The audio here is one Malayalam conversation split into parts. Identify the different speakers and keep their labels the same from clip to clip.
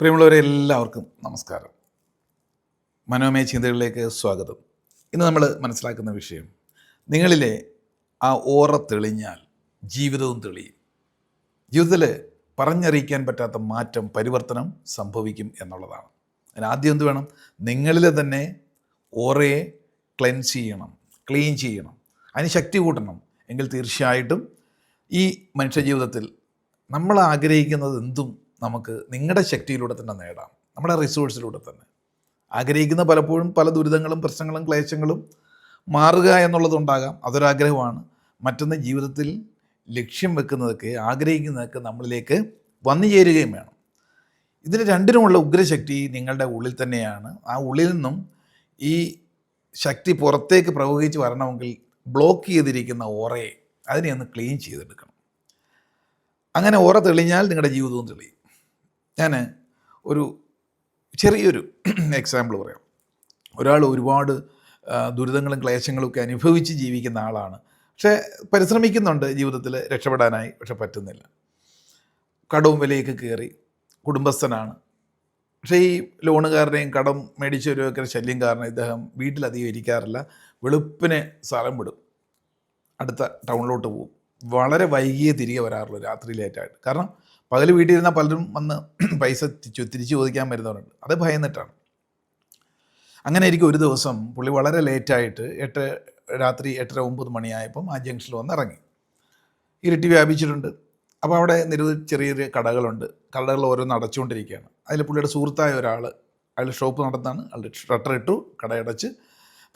Speaker 1: പ്രിയമുള്ളവരെ എല്ലാവർക്കും നമസ്കാരം. മനോമയ ചിന്തകളിലേക്ക് സ്വാഗതം. ഇന്ന് നമ്മൾ മനസ്സിലാക്കുന്ന വിഷയം നിങ്ങളിലെ ആ ഓറ തെളിഞ്ഞാൽ ജീവിതവും തെളിയും. ജീവിതത്തിൽ പറഞ്ഞറിയിക്കാൻ പറ്റാത്ത മാറ്റം പരിവർത്തനം സംഭവിക്കും എന്നുള്ളതാണ്. അതിന് ആദ്യം എന്ത് വേണം? നിങ്ങളിൽ തന്നെ ഓറയെ ക്ലെൻസ് ചെയ്യണം ക്ലീൻ ചെയ്യണം. അതിന് ശക്തി കൂട്ടണം. എങ്കിൽ തീർച്ചയായിട്ടും ഈ മനുഷ്യജീവിതത്തിൽ നമ്മൾ ആഗ്രഹിക്കുന്നത് എന്തും നമുക്ക് നിങ്ങളുടെ ശക്തിയിലൂടെ തന്നെ നേടാം. നമ്മുടെ റിസോഴ്സിലൂടെ തന്നെ. ആഗ്രഹിക്കുന്ന പലപ്പോഴും പല ദുരിതങ്ങളും പ്രശ്നങ്ങളും ക്ലേശങ്ങളും മാറുക എന്നുള്ളതുണ്ടാകാം അതൊരാഗ്രഹമാണ് മറ്റൊന്ന് ജീവിതത്തിൽ ലക്ഷ്യം വെക്കുന്നതൊക്കെ ആഗ്രഹിക്കുന്നതൊക്കെ നമ്മളിലേക്ക് വന്നു ചേരുകയും വേണം. ഇതിന് രണ്ടിനുമുള്ള ഉഗ്രശക്തി നിങ്ങളുടെ ഉള്ളിൽ തന്നെയാണ്. ആ ഉള്ളിൽ നിന്നും ഈ ശക്തി പുറത്തേക്ക് പ്രവഹിച്ച് വരണമെങ്കിൽ ബ്ലോക്ക് ചെയ്തിരിക്കുന്ന ഓറയെ അതിനെ ഒന്ന് ക്ലീൻ ചെയ്തെടുക്കണം. അങ്ങനെ ഓറ തെളിഞ്ഞാൽ നിങ്ങളുടെ ജീവിതവും തെളിയും. ഞാൻ ഒരു ചെറിയൊരു എക്സാമ്പിൾ പറയാം. ഒരാൾ ഒരുപാട് ദുരിതങ്ങളും ക്ലേശങ്ങളും ഒക്കെ അനുഭവിച്ച് ജീവിക്കുന്ന ആളാണ്. പക്ഷേ പരിശ്രമിക്കുന്നുണ്ട് ജീവിതത്തിൽ രക്ഷപ്പെടാനായി പക്ഷെ പറ്റുന്നില്ല. കടവും വിലയൊക്കെ കയറി കുടുംബസ്ഥനാണ്. പക്ഷേ ഈ ലോണുകാരനെയും കടം മേടിച്ചവരെയൊക്കെ ശല്യം കാരണം ഇദ്ദേഹം വീട്ടിലധികം ഇരിക്കാറില്ല. വെളുപ്പിനെ സ്ഥലം വിടും. അടുത്ത ടൗണിലോട്ട് പോകും. വളരെ വൈകിയേ തിരികെ വരാറുള്ളൂ രാത്രി ലേറ്റായിട്ട് കാരണം പകൽ വീട്ടിൽ ഇരുന്നാൽ പലരും വന്ന് പൈസ തിരിച്ചു ചോദിക്കാൻ വരുന്നവരുണ്ട്. അത് ഭയന്നിട്ടാണ്. അങ്ങനെ ആയിരിക്കും ഒരു ദിവസം പുള്ളി വളരെ ലേറ്റായിട്ട് എട്ട് രാത്രി എട്ടര ഒമ്പത് മണിയായപ്പം ആ ജംഗ്ഷനിൽ വന്ന് ഇറങ്ങി ഇരുട്ടി വ്യാപിച്ചിട്ടുണ്ട്. അപ്പോൾ അവിടെ നിരവധി ചെറിയ ചെറിയ കടകളുണ്ട്. കടകൾ ഓരോന്ന് അടച്ചുകൊണ്ടിരിക്കുകയാണ്. അതിൽ പുള്ളിയുടെ സുഹൃത്തായ ഒരാൾ അയാൾ ഷോപ്പ് നടത്താണ് അയാൾ ഷട്ടർ ഇട്ടു കടയടച്ച്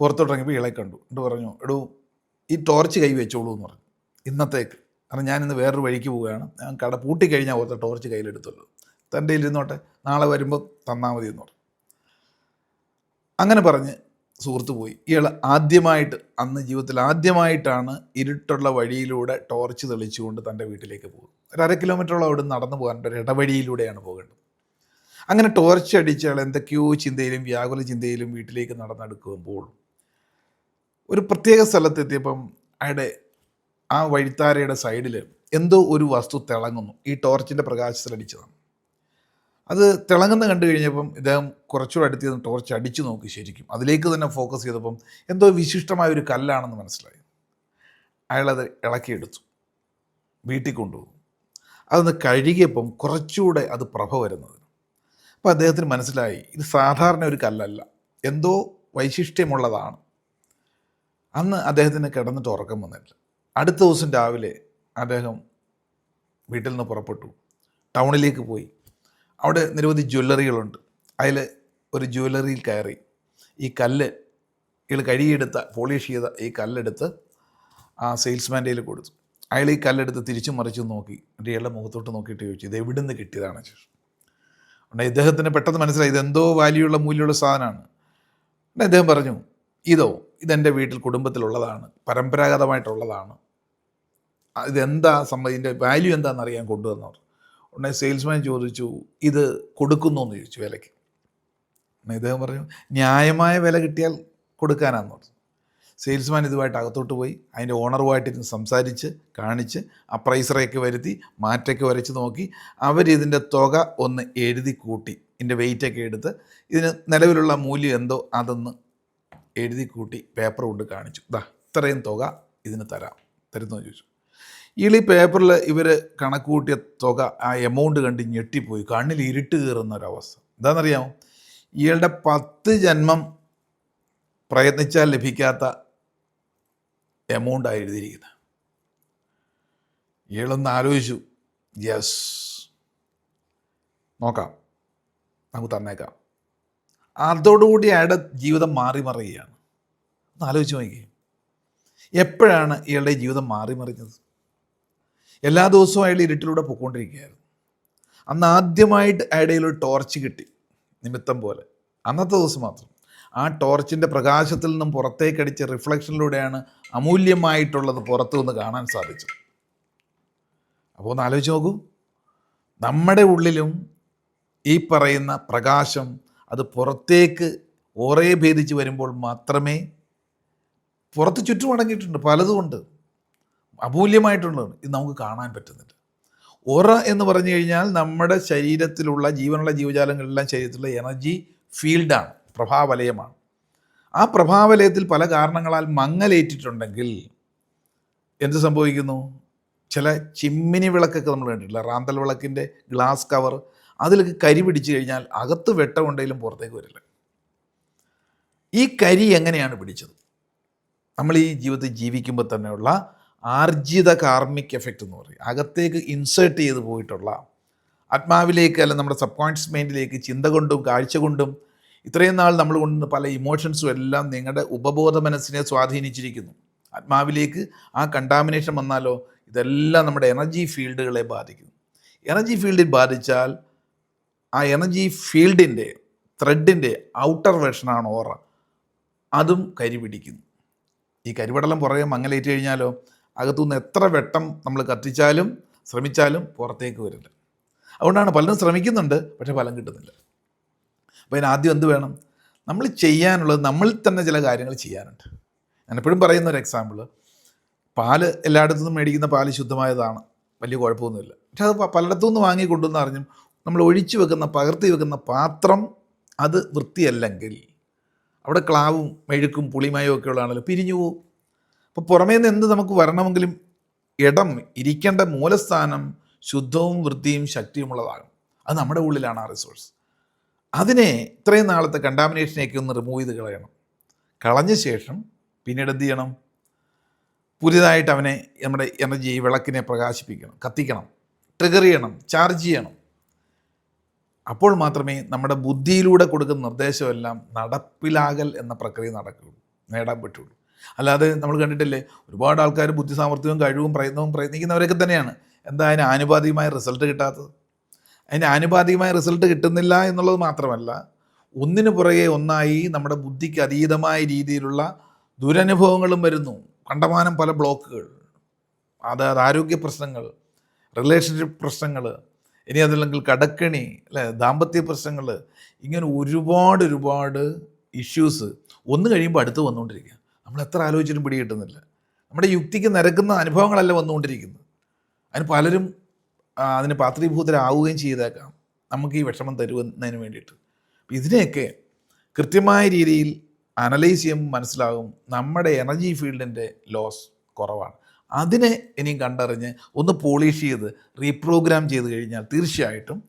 Speaker 1: പുറത്തോട്ടിറങ്ങിയപ്പോൾ ഇളയെ ഇളെ കണ്ടു. എന്നിട്ട് പറഞ്ഞു എടൂ ഈ ടോർച്ച് കൈ വെച്ചോളൂ എന്ന് പറഞ്ഞു. ഇന്നത്തേക്ക്. കാരണം ഞാനിന്ന് വേറൊരു വഴിക്ക് പോവുകയാണ്. ഞാൻ കട പൂട്ടിക്കഴിഞ്ഞാൽ ഓർത്ത ടോർച്ച് കയ്യിലെടുത്തുള്ളൂ. തന്റെ ഇരുന്നോട്ടെ നാളെ വരുമ്പോൾ തന്നാൽ മതി എന്ന് പറഞ്ഞു. അങ്ങനെ പറഞ്ഞ് സുഹൃത്ത് പോയി. ഇയാൾ ആദ്യമായിട്ട് അന്ന് ജീവിതത്തിൽ ആദ്യമായിട്ടാണ് ഇരുട്ടുള്ള വഴിയിലൂടെ ടോർച്ച് തെളിച്ചുകൊണ്ട് തന്റെ വീട്ടിലേക്ക് പോകും ഒരു അര കിലോമീറ്ററോളം അവിടെ നടന്നു പോകാനുണ്ട് ഒരു ഇടവഴിയിലൂടെയാണ് പോകേണ്ടത് അങ്ങനെ ടോർച്ച് അടിച്ച് അയാൾ എന്തൊക്കെയോ ചിന്തയിലും വ്യാകുല ചിന്തയിലും വീട്ടിലേക്ക് നടന്നെടുക്കുമ്പോൾ ഒരു പ്രത്യേക സ്ഥലത്തെത്തിയപ്പം അയാളുടെ ആ വഴിത്താരയുടെ സൈഡിൽ എന്തോ ഒരു വസ്തു തിളങ്ങുന്നു. ഈ ടോർച്ചിന്റെ പ്രകാശത്തിലടിച്ചതാണ് അത് തിളങ്ങുന്ന കണ്ടു കഴിഞ്ഞപ്പം ഇദ്ദേഹം കുറച്ചുകൂടെ അടുത്ത് നിന്ന് ടോർച്ച് അടിച്ചു നോക്കി ശരിക്കും. അതിലേക്ക് തന്നെ ഫോക്കസ് ചെയ്തപ്പം എന്തോ വിശിഷ്ടമായ ഒരു കല്ലാണെന്ന് മനസ്സിലായി. അയാളത് ഇളക്കിയെടുത്തു. വീട്ടിൽ കൊണ്ടുപോകും. അതൊന്ന് കഴുകിയപ്പം കുറച്ചുകൂടെ അത് പ്രഭ വരുന്നത്. അപ്പോൾ അദ്ദേഹത്തിന് മനസ്സിലായി ഇത് സാധാരണ ഒരു കല്ലല്ല. എന്തോ വൈശിഷ്ട്യമുള്ളതാണ്. അന്ന് അദ്ദേഹത്തിന് കിടന്നിട്ട് ഉറക്കം വന്നില്ല. അടുത്ത ദിവസം രാവിലെ അദ്ദേഹം വീട്ടിൽ നിന്ന് പുറപ്പെട്ടു. ടൗണിലേക്ക് പോയി. അവിടെ നിരവധി ജ്വല്ലറികളുണ്ട്. അതിൽ ഒരു ജ്വല്ലറിയിൽ കയറി ഈ കല്ല് ഇയാൾ കഴുകിയെടുത്ത പോളിഷ് ചെയ്ത ഈ കല്ലെടുത്ത് ആ സെയിൽസ്മാന്റെ കയ്യിൽ കൊടുത്തു. അയാൾ ഈ കല്ലെടുത്ത് തിരിച്ചു മറിച്ച് നോക്കി. എന്നിട്ട് ഇയാളുടെ മുഖത്തോട്ട് നോക്കിയിട്ട് ചോദിച്ചു ഇത് എവിടെ നിന്ന് കിട്ടിയതാണ് ചോദിച്ചു അതുകൊണ്ട് ഇദ്ദേഹത്തിന് പെട്ടെന്ന് മനസ്സിലായി ഇതെന്തോ വാല്യുള്ള മൂല്യമുള്ള സാധനമാണ്. എന്നിട്ട് അദ്ദേഹം പറഞ്ഞു ഇതോ ഇതെന്റെ വീട്ടിൽ കുടുംബത്തിലുള്ളതാണ് പരമ്പരാഗതമായിട്ടുള്ളതാണ്. ഇതെന്താ സംഭവം? ഇതിന്റെ വാല്യൂ എന്താണെന്ന് അറിയാൻ കൊണ്ടുവന്നവർ. ഉടനെ സെയിൽസ്മാൻ ചോദിച്ചു ഇത് കൊടുക്കുന്നു എന്ന് ചോദിച്ചു വിലയ്ക്ക്. ഉടനെ ഇദ്ദേഹം പറഞ്ഞു ന്യായമായ വില കിട്ടിയാൽ കൊടുക്കാനാന്ന് പറഞ്ഞു. സെയിൽസ്മാൻ ഇതുമായിട്ട് അകത്തോട്ട് പോയി അതിന്റെ ഓണറുമായിട്ട് ഇരുന്ന് സംസാരിച്ച് കാണിച്ച് അപ്രൈസറൊക്കെ വരുത്തി മാറ്റൊക്കെ വരച്ച് നോക്കി. അവരിതിന്റെ തുക ഒന്ന് എഴുതി കൂട്ടി ഇതിന്റെ വെയിറ്റൊക്കെ എടുത്ത് ഇതിന് നിലവിലുള്ള മൂല്യം എന്തോ അതൊന്ന് എഴുതി കൂട്ടി പേപ്പർ കൊണ്ട് കാണിച്ചു. ദാ ഇത്രയും തുക ഇതിന് തരാം തരുന്നു ചോദിച്ചു. ഈ പേപ്പറിൽ ഇവർ കണക്ക് കൂട്ടിയ തുക ആ എമൗണ്ട് കണ്ട് ഞെട്ടിപ്പോയി. കണ്ണിൽ ഇരുട്ട് കയറുന്ന ഒരവസ്ഥ. എന്താണെന്നറിയാമോ? ഇയാളുടെ പത്ത് ജന്മം പ്രയത്നിച്ചാൽ ലഭിക്കാത്ത എമൗണ്ടാണ് എഴുതിയിരിക്കുന്നത് ഇയാളൊന്ന് ആലോചിച്ചു. യെസ് നോക്കാം. നമുക്ക് തന്നേക്കാം. അതോടുകൂടി അയാളുടെ ജീവിതം മാറി മറിയുകയാണ്. ഒന്ന് ആലോചിച്ച് നോക്കിയേ. എപ്പോഴാണ് ഇയാളുടെ ജീവിതം മാറി മറിഞ്ഞത്? എല്ലാ ദിവസവും അയാൾ ഇരുട്ടിലൂടെ പോയിക്കൊണ്ടിരിക്കുകയായിരുന്നു. അന്ന് ആദ്യമായിട്ട് അയാളുടെ ഒരു ടോർച്ച് കിട്ടി നിമിത്തം പോലെ. അന്നത്തെ ദിവസം മാത്രം. ആ ടോർച്ചിന്റെ പ്രകാശത്തിൽ നിന്നും പുറത്തേക്കടിച്ച റിഫ്ലക്ഷനിലൂടെയാണ് അമൂല്യമായിട്ടുള്ളത് പുറത്തു നിന്ന് കാണാൻ സാധിച്ചത്. അപ്പോൾ ഒന്ന് ആലോചിച്ച് നോക്കൂ. നമ്മുടെ ഉള്ളിലും ഈ പറയുന്ന പ്രകാശം അത് പുറത്തേക്ക് ഓറേ ഭേദിച്ച് വരുമ്പോൾ മാത്രമേ പുറത്ത് ചുറ്റും അടങ്ങിയിട്ടുണ്ട്. ഉണ്ട് അമൂല്യമായിട്ടുള്ളത് ഇത് നമുക്ക് കാണാൻ പറ്റുന്നില്ല ഓറ എന്ന് പറഞ്ഞു കഴിഞ്ഞാൽ നമ്മുടെ ശരീരത്തിലുള്ള ജീവനുള്ള ജീവജാലങ്ങളെല്ലാം ശരീരത്തിലുള്ള എനർജി ഫീൽഡാണ് പ്രഭാവലയമാണ്. ആ പ്രഭാവലയത്തിൽ പല കാരണങ്ങളാൽ മങ്ങലേറ്റിട്ടുണ്ടെങ്കിൽ എന്ത് സംഭവിക്കുന്നു? ചില ചിമ്മിനി വിളക്കൊക്കെ നമ്മൾ കണ്ടിട്ടില്ല? റാന്തൽ വിളക്കിന്റെ ഗ്ലാസ് കവർ. അതിലൊക്കെ കരി പിടിച്ചു കഴിഞ്ഞാൽ അകത്ത് വെട്ടമുണ്ടെങ്കിലും പുറത്തേക്ക് വരില്ല. ഈ കരി എങ്ങനെയാണ് പിടിച്ചത്? നമ്മൾ ഈ ജീവിതത്തിൽ ജീവിക്കുമ്പോൾ തന്നെയുള്ള ആർജിത കാർമിക് എഫക്റ്റ് എന്ന് പറയും. അകത്തേക്ക് ഇൻസേർട്ട് ചെയ്ത് പോയിട്ടുള്ള ആത്മാവിലേക്ക് അല്ല നമ്മുടെ സബ് കോൺഷ്യസ് മൈൻഡിലേക്ക് ചിന്ത കൊണ്ടും കാഴ്ച കൊണ്ടും ഇത്രയും നാൾ നമ്മൾ കൊണ്ടുവന്ന പല ഇമോഷൻസും എല്ലാം നിങ്ങളുടെ ഉപബോധ മനസ്സിനെ സ്വാധീനിച്ചിരിക്കുന്നു. ആത്മാവിലേക്ക് ആ കണ്ടാമിനേഷൻ വന്നാലോ ഇതെല്ലാം നമ്മുടെ എനർജി ഫീൽഡുകളെ ബാധിക്കുന്നു എനർജി ഫീൽഡിൽ ബാധിച്ചാൽ ആ എനർജി ഫീൽഡിന്റെ ത്രെഡിന്റെ ഔട്ടർ വേർഷനാണ് ഓറ അതും കരിപിടിക്കുന്നു. ഈ കരിപടലം പുറകെ മങ്ങലേറ്റ് കഴിഞ്ഞാലോ അകത്തുനിന്ന് എത്ര വെട്ടം നമ്മൾ കത്തിച്ചാലും ശ്രമിച്ചാലും പുറത്തേക്ക് വരില്ല. അതുകൊണ്ടാണ് പലരും ശ്രമിക്കുന്നുണ്ട് പക്ഷേ ഫലം കിട്ടുന്നില്ല. അപ്പോൾ അതിന് ആദ്യം എന്ത് വേണം? നമ്മൾ ചെയ്യാനുള്ളത് നമ്മളിൽ തന്നെ ചില കാര്യങ്ങൾ ചെയ്യാനുണ്ട്. ഞാൻ എപ്പോഴും പറയുന്ന ഒരു എക്സാമ്പിൾ പാൽ എല്ലായിടത്തു നിന്നും മേടിക്കുന്ന പാൽ ശുദ്ധമായതാണ് വലിയ കുഴപ്പമൊന്നുമില്ല. പക്ഷെ അത് പലയിടത്തു നിന്ന് വാങ്ങി കൊണ്ടുവന്ന് അറിഞ്ഞും നമ്മൾ ഒഴിച്ചു വെക്കുന്ന പകർത്തി വെക്കുന്ന പാത്രം അത് വൃത്തിയല്ലെങ്കിൽ അവിടെ ക്ലാവും മെഴുക്കും പുളിമയും ഒക്കെ ഉള്ളതാണല്ലോ പിരിഞ്ഞു പോകും അപ്പോൾ പുറമേ നിന്ന് എന്ത് നമുക്ക് വരണമെങ്കിലും ഇടം ഇരിക്കേണ്ട മൂലസ്ഥാനം ശുദ്ധവും വൃത്തിയും ശക്തിയുമുള്ളതാകും. അത് നമ്മുടെ ഉള്ളിലാണ് ആ റിസോഴ്സ് അതിനെ ഇത്രയും നാളത്തെ കണ്ടാമിനേഷനെയൊക്കെ ഒന്ന് റിമൂവ് ചെയ്ത് കളയണം. കളഞ്ഞ ശേഷം പിന്നീട് എന്ത് ചെയ്യണം? പുതിയതായിട്ട് അവനെ നമ്മുടെ എനർജി വിളക്കിനെ പ്രകാശിപ്പിക്കണം കത്തിക്കണം ട്രിഗർ ചെയ്യണം ചാർജ് ചെയ്യണം. അപ്പോൾ മാത്രമേ നമ്മുടെ ബുദ്ധിയിലൂടെ കൊടുക്കുന്ന നിർദ്ദേശമെല്ലാം നടപ്പിലാകൽ എന്ന പ്രക്രിയ നടക്കുകയുള്ളൂ നേടാൻ പറ്റുള്ളൂ. അല്ലാതെ നമ്മൾ കണ്ടിട്ടില്ലേ ഒരുപാട് ആൾക്കാർ ബുദ്ധി സാമർത്ഥ്യവും കഴിവും പ്രയത്നവും പ്രയത്നിക്കുന്നവരൊക്കെ തന്നെയാണ്. എന്താ അതിന് ആനുപാതികമായ റിസൾട്ട് കിട്ടാത്തത്? അതിന് ആനുപാതികമായ റിസൾട്ട് കിട്ടുന്നില്ല എന്നുള്ളത് മാത്രമല്ല ഒന്നിനു പുറകെ ഒന്നായി നമ്മുടെ ബുദ്ധിക്ക് അതീതമായ രീതിയിലുള്ള ദുരനുഭവങ്ങളും വരുന്നു. കണ്ടമാനം പല ബ്ലോക്കുകൾ. അതായത് ആരോഗ്യ പ്രശ്നങ്ങൾ റിലേഷൻഷിപ്പ് പ്രശ്നങ്ങൾ ഇനി അതല്ലെങ്കിൽ കടക്കണി അല്ലെ ദാമ്പത്യ പ്രശ്നങ്ങൾ ഇങ്ങനെ ഒരുപാട് ഒരുപാട് ഇഷ്യൂസ് ഒന്ന് കഴിയുമ്പോൾ അടുത്ത് വന്നുകൊണ്ടിരിക്കുക. നമ്മൾ എത്ര ആലോചിച്ചിട്ടും പിടി കിട്ടുന്നില്ല. നമ്മുടെ യുക്തിക്ക് നിരക്കുന്ന അനുഭവങ്ങളല്ല വന്നുകൊണ്ടിരിക്കുന്നത്. അതിന് പലരും അതിന് പാത്രീഭൂതരാവുകയും ചെയ്തേക്കാം. നമുക്ക് ഈ വിഷമം തരുന്നതിന് വേണ്ടിയിട്ട്. ഇതിനെയൊക്കെ കൃത്യമായ രീതിയിൽ അനലൈസ് ചെയ്യുമ്പോൾ മനസ്സിലാകും. നമ്മുടെ എനർജി ഫീൽഡിന്റെ ലോസ് കുറവാണ്. അതിനെ ഇനിയും കണ്ടറിഞ്ഞ് ഒന്ന് പോളിഷ് ചെയ്ത് റീപ്രോഗ്രാം ചെയ്ത് കഴിഞ്ഞാൽ തീർച്ചയായിട്ടും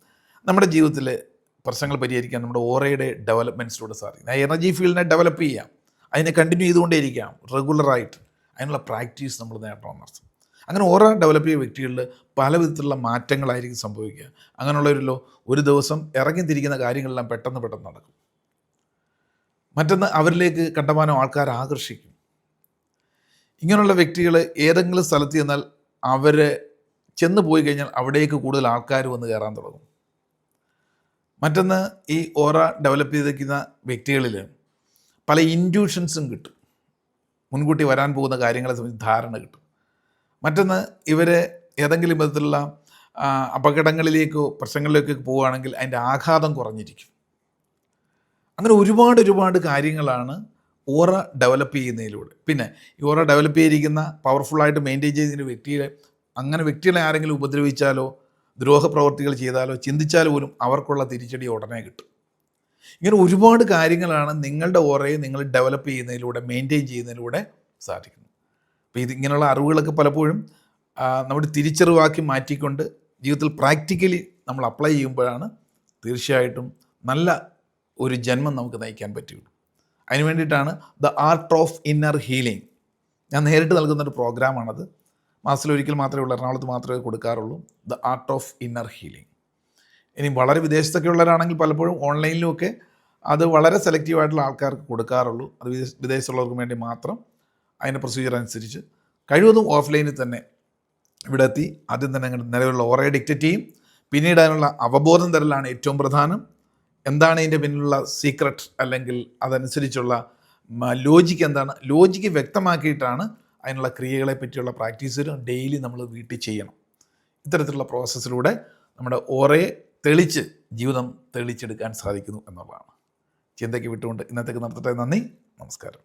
Speaker 1: നമ്മുടെ ജീവിതത്തിലെ പ്രശ്നങ്ങൾ പരിഹരിക്കാൻ നമ്മുടെ ഓറയുടെ ഡെവലപ്മെന്റ്സിലൂടെ സാധിക്കും. ആ എനർജി ഫീൽഡിനെ ഡെവലപ്പ് ചെയ്യാം. അതിനെ കണ്ടിന്യൂ ചെയ്തുകൊണ്ടേയിരിക്കാം റെഗുലറായിട്ട് അതിനുള്ള പ്രാക്ടീസ് നമ്മൾ നേടണമെന്നർത്ഥം അങ്ങനെ ഓരോ ഡെവലപ്പ് ചെയ്ത വ്യക്തികളിൽ പല വിധത്തിലുള്ള മാറ്റങ്ങളായിരിക്കും സംഭവിക്കുക. അങ്ങനെയുള്ളവരിലോ ഒരു ദിവസം ഇറങ്ങി തിരിക്കുന്ന കാര്യങ്ങളെല്ലാം പെട്ടെന്ന് പെട്ടെന്ന് നടക്കും. മറ്റൊന്ന് അവരിലേക്ക് കണ്ടമാനം ആൾക്കാർ ആകർഷിക്കും. ഇങ്ങനെയുള്ള വ്യക്തികൾ ഏതെങ്കിലും സ്ഥലത്ത് ചെന്നാൽ അവരെ ചെന്ന് പോയി കഴിഞ്ഞാൽ അവിടേക്ക് കൂടുതൽ ആൾക്കാർ വന്ന് കയറാൻ തുടങ്ങും. മറ്റൊന്ന് ഈ ഓറ ഡെവലപ്പ് ചെയ്തിരിക്കുന്ന വ്യക്തികളിൽ പല ഇന്റ്യൂഷൻസും കിട്ടും. മുൻകൂട്ടി വരാൻ പോകുന്ന കാര്യങ്ങളെ സംബന്ധിച്ച് ധാരണ കിട്ടും. മറ്റൊന്ന് ഇവർ ഏതെങ്കിലും വിധത്തിലുള്ള അപകടങ്ങളിലേക്കോ പ്രശ്നങ്ങളിലേക്കോ പോവുകയാണെങ്കിൽ അതിന്റെ ആഘാതം കുറഞ്ഞിരിക്കും. അങ്ങനെ ഒരുപാട് ഒരുപാട് കാര്യങ്ങളാണ് ഓറ ഡെവലപ്പ് ചെയ്യുന്നതിലൂടെ. പിന്നെ ഈ ഓറ ഡെവലപ്പ് ചെയ്തിരിക്കുന്ന പവർഫുള്ളായിട്ട് മെയിന്റെയിൻ ചെയ്യുന്ന വ്യക്തിയെ അങ്ങനെ വ്യക്തികളെ ആരെങ്കിലും ഉപദ്രവിച്ചാലോ ദ്രോഹപ്രവർത്തികൾ ചെയ്താലോ ചിന്തിച്ചാൽ പോലും അവർക്കുള്ള തിരിച്ചടി ഉടനെ കിട്ടും. ഇങ്ങനെ ഒരുപാട് കാര്യങ്ങളാണ് നിങ്ങളുടെ ഓറയെ നിങ്ങൾ ഡെവലപ്പ് ചെയ്യുന്നതിലൂടെ മെയിന്റെയിൻ ചെയ്യുന്നതിലൂടെ സാധിക്കുന്നത്. അപ്പോൾ ഇത് ഇങ്ങനെയുള്ള അറിവുകളൊക്കെ പലപ്പോഴും നമ്മുടെ തിരിച്ചറിവാക്കി മാറ്റിക്കൊണ്ട് ജീവിതത്തിൽ പ്രാക്ടിക്കലി നമ്മൾ അപ്ലൈ ചെയ്യുമ്പോഴാണ് തീർച്ചയായിട്ടും നല്ല ഒരു ജന്മം നമുക്ക് നയിക്കാൻ പറ്റുള്ളൂ. അതിന് വേണ്ടിയിട്ടാണ് the art of inner healing. ഞാൻ നേരിട്ട് നൽകുന്ന ഒരു പ്രോഗ്രാമാണത്. മാസത്തിലൊരിക്കൽ മാത്രമേ ഉള്ളൂ എറണാകുളത്ത് മാത്രമേ കൊടുക്കാറുള്ളൂ. The art of inner healing. ഇനി വളരെ വിദേശത്തൊക്കെ ഉള്ളവരാണെങ്കിൽ പലപ്പോഴും ഓൺലൈനിലുമൊക്കെ അത് വളരെ സെലക്റ്റീവ് ആയിട്ടുള്ള ആൾക്കാർക്ക് കൊടുക്കാറുള്ളൂ. അത് വിദേശ വിദേശത്തുള്ളവർക്ക് വേണ്ടി മാത്രം അതിന്റെ പ്രൊസീജിയർ അനുസരിച്ച് കഴിവതും ഓഫ്ലൈനിൽ തന്നെ ഇവിടെ എത്തി ആദ്യം തന്നെ ഞങ്ങളുടെ നിലവിലുള്ള ഓറയെ ഡിക്റ്റേറ്റ് ചെയ്യും. പിന്നീട് അതിനുള്ള അവബോധം തരലാണ് ഏറ്റവും പ്രധാനം. എന്താണ് ഇതിന്റെ പിന്നിലുള്ള സീക്രട്ട് അല്ലെങ്കിൽ അതനുസരിച്ചുള്ള ലോജിക്ക് എന്താണ്? ലോജിക്ക് വ്യക്തമാക്കിയിട്ടാണ് അതിനുള്ള ക്രിയകളെ പറ്റിയുള്ള പ്രാക്ടീസുകൾ ഡെയിലി നമ്മൾ വീട്ടിൽ ചെയ്യണം. ഇത്തരത്തിലുള്ള പ്രോസസ്സിലൂടെ നമ്മുടെ ഓറയെ തെളിച്ച് ജീവിതം തെളിച്ചെടുക്കാൻ സാധിക്കുന്നു എന്നുള്ളതാണ്. ചിന്തയ്ക്ക് വിട്ടുകൊണ്ട് ഇന്നത്തേക്ക് നടത്തട്ടെ നന്ദി. നമസ്കാരം.